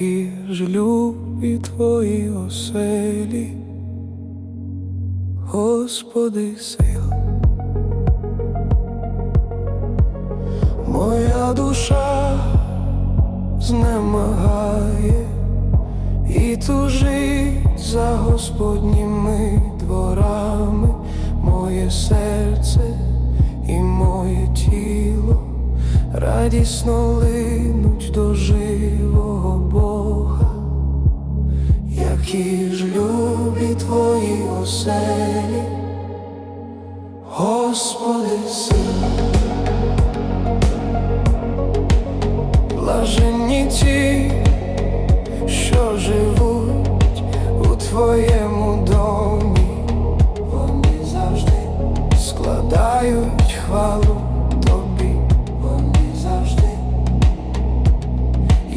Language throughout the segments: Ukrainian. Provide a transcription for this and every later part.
які ж любі твої оселі, Господи сил. Моя душа знемагає і тужить за Господніми дворами, радісно линуть до живого Бога, які ж любі твої оселі, Господи сил. Блаженні ті, що живуть у твоєму домі, вони завжди складають хвалу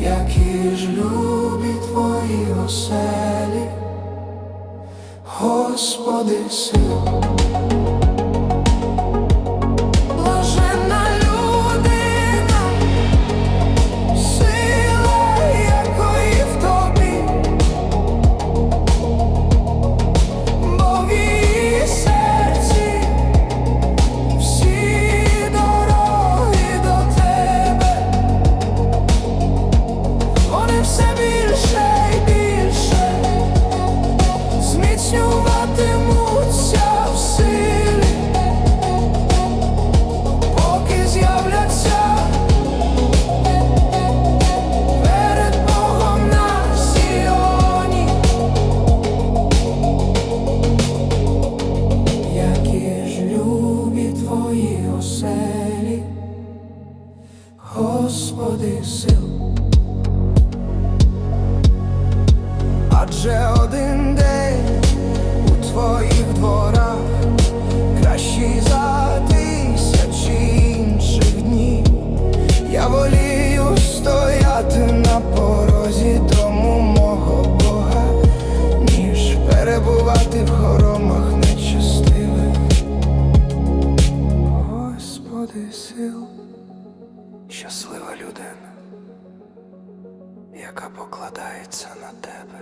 які ж любі твої оселі, Господи сил. Господи сил. Адже один день у твоїх дворах кращий за тисячі інших днів. Я волію стояти на порозі дому мого Бога, ніж перебувати в хоромах нечестивих. Господи сил, щаслива людина, яка покладається на тебе.